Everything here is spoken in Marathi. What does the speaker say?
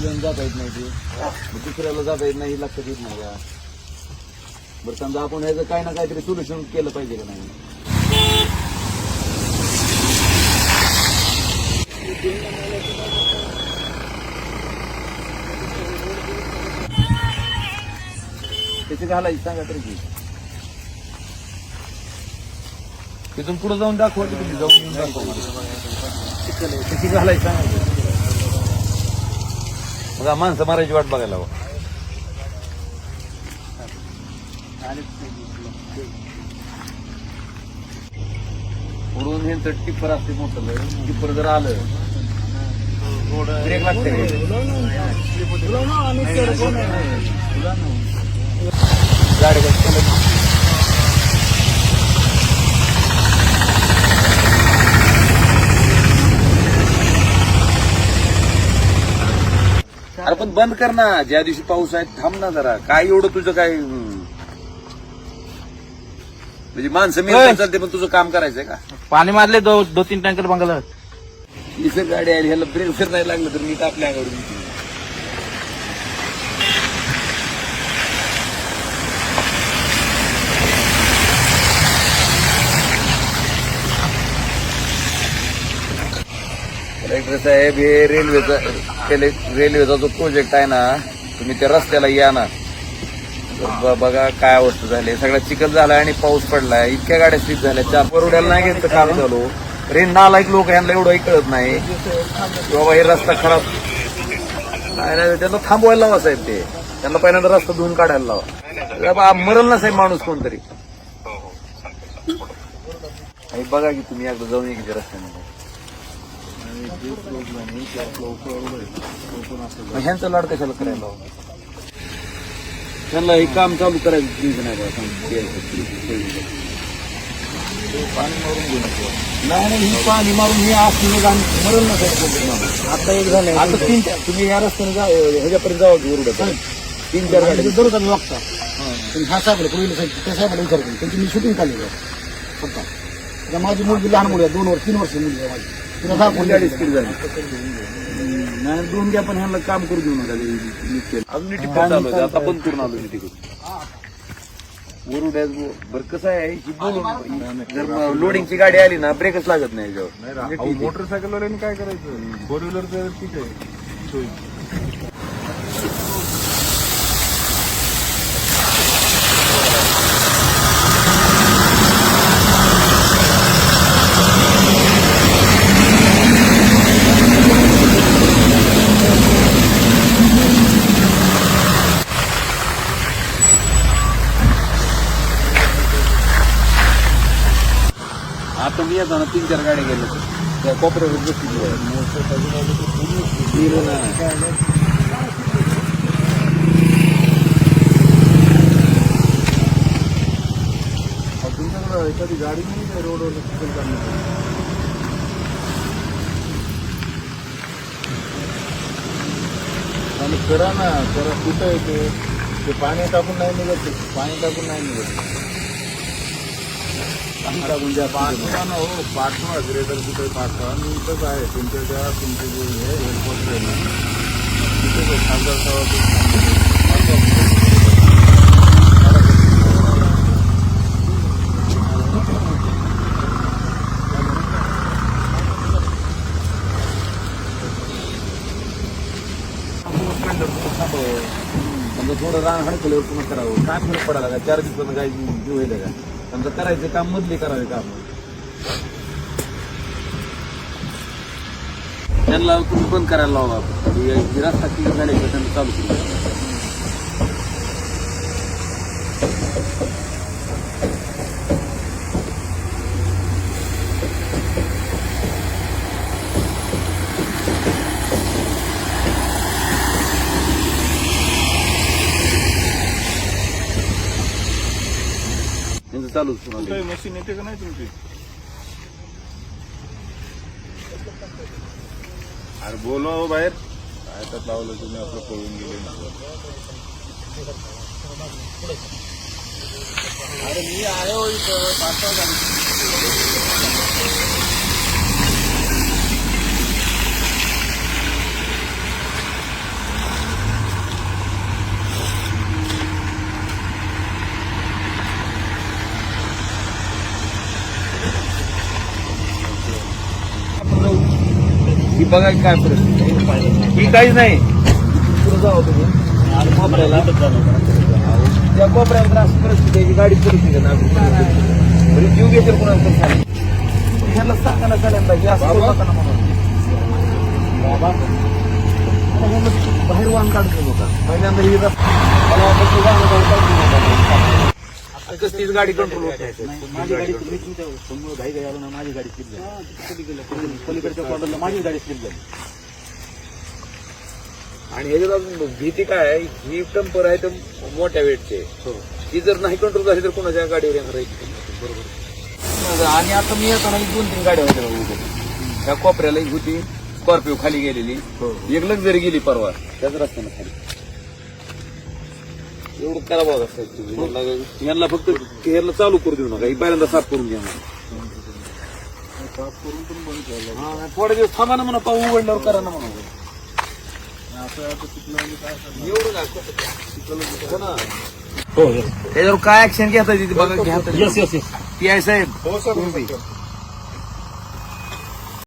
जण जाता येत नाही ते मग दुसऱ्याला जाता येत नाही हे लक्षात येत नाही का बरं समजा आपण ह्याचं काही ना काहीतरी सोल्युशन केलं पाहिजे का नाही त्याची घालायची सांगा तरी की तिथून पुढे जाऊन दाखवा की जाऊन येऊन दाखवा मला. त्याची घालायची सांगा की. हा माणसं मारायची वाट बघायला हवं पुढून हे तर टिप्पर असते मोठं टिप्पर जर आलं ब्रेक लागते. गाडी कसं चालत नाही. अरे पण बंद कर ना. ज्या दिवशी पाऊस आहे थांब ना जरा. काय एवढं तुझं काय हम्म. म्हणजे माणसं मी. चालते पण तुझं काम करायचंय का? पाणी मारले दो दो तीन टँकर बंगला इथं गाडी आली ह्याला ब्रेक जर नाही लागलं तर नीट आपल्या अंगावर कलेक्टर साहेब हे रेल्वेचा केले- रेल्वेचा जो प्रोजेक्ट आहे ना तुम्ही त्या रस्त्याला या ना. बघा काय अवस्था झाली. सगळा चिखल झाला आणि पाऊस पडलाय. इतक्या गाड्या स्लिप झाल्या. चार परोड्याला नाही घेतलं काम झालो. रे नालायक लोक यांना एवढंही कळत नाही. बाबा हे रस्ता खराब. नाही नाही त्यांना थांबवायला लावा साहेब ते. त्यांना पहिल्यांदा रस्ता धुवून काढायला लावा. बाबा मरल ना साहेब माणूस कोणतरी. आणि बघा की तुम्ही एकदा जाऊन या की त्या रस्त्याने मग ह्यांचं लाड कशाला करायला? त्यांना हे काम चालू करायचं चिंता नाही बा. पाणी मारून घेऊ नको. नाही नाही ही पाणी मारून हे असलं घाण मरल ना साहेब कोणतरी माणूस. आता एक झालंय आता तीन चार तुम्ही ह्या रस्त्याने जा ह्याच्यापर्यंत जावा की उरडा तीन चार गाड्या. दररोज आम्ही वागता. पण ह्या साहेबाला पूर्वी साहेब त्या साहेबाला विचारतो. त्यांची मी शूटिंग काढली फक्त. आता माझी मुलगी लहान मुली आहे दोन वर्ष तीन वर्ष मुलगी आहे माझी. नाही दोन घ्या पण ह्यांना काम करू देऊ नका. अजून चालू आहे. आता बंद करून आलो मी तिकडून. वरुड्यात बरं कसं आहे ही बोलून जर लोडिंगची गाडी आली ना ब्रेकच लागत नाही याच्यावर. मोटरसायकलवर काय करायचं? फोर व्हीलर ठीक आहे आता मी येतो ना तीन चार गाड्या गेल्या त्या कोपऱ्यावर बसली गेलो ना तुमच्याकडे एखादी गाडी नाही का रोडवर चिकल करण्यासाठी आणि करा ना करा. कुठं येते ते? पाणी टाकून नाही निघत पाणी टाकून नाही निघत. टाकून द्या पाठवा ना हो पाठवा. ग्रेटर कुठे पाठवा. मी इथंच आहे. तुमच्या त्या तुमचे जे हे एअरपोर्ट आहे ना तिथेच आहे, खासदार समजा थोडं रान हडकल्यावर पुन्हा करावं. काय फरक पडायला का चार दिवसानं काय जीव होईल का? समजा करायचे काम मधले करावे काम त्यांना तुम्ही बंद करायला लावा आपण. हे- रस्ता क्लिअर झाल्याशिवाय त्यांना चालू करू त्यांचं चालूच कुठे मशीन येते का नाही तुमची? अरे बोलवा हो बाहेर. काय तर लावलं तुम्ही आपलं पळून गेले अरे मी आहे हो इथं गाडी. बघा काय परिस्थिती ही काहीच नाही. कोपऱ्याला त्या कोपऱ्यावर तर अशी परिस्थिती आहे गाडी परिस्थिती बरी जीव घेतील कोणाला तर सांग. ह्याला सांगा ना सगळ्यांना की असं म्हणून. बाहेर वाहन काढतो नका पहिल्यांदा ही तीच गाडी कंट्रोल होत नाही. माझी गाडी मी तुमच्यासमोर घाई घाई आलो ना माझी गाडी स्लिप झाली पलीकडच्या कॉर्नरला माझी गाडी स्लिप झाली आणि ह्याच्यात अजून भीती काय आहे? ही टंपर आहे तर मोठ्या वेटचे. ती जर नाही कंट्रोल झाली तर कोणाच्या गाडीवर येणार आहे? बरोबर. आणि आता मी येताना एक दोन तीन गाड्या होत्या बघा. उभ्या. त्या कोपऱ्याला एक होती स्कॉर्पिओ खाली गेलेली. एक लक्झरी गेली परवा. त्याच रस्त्यानं खाली. एवढं करा बघा साहेब तुम्ही. यांना- फक्त ह्याला चालू करू देऊ नका. ही पहिल्यांदा साफ करून घ्या म्हणा. हा, थोडे दिवस थांबा ना म्हणा पाऊ उघडल्यावर करा ना म्हणा. एवढं काय हो ना त्याच्यावर काय ऍक्शन घेता येते बघा घ्या yes yes yes P I साहेब हो सर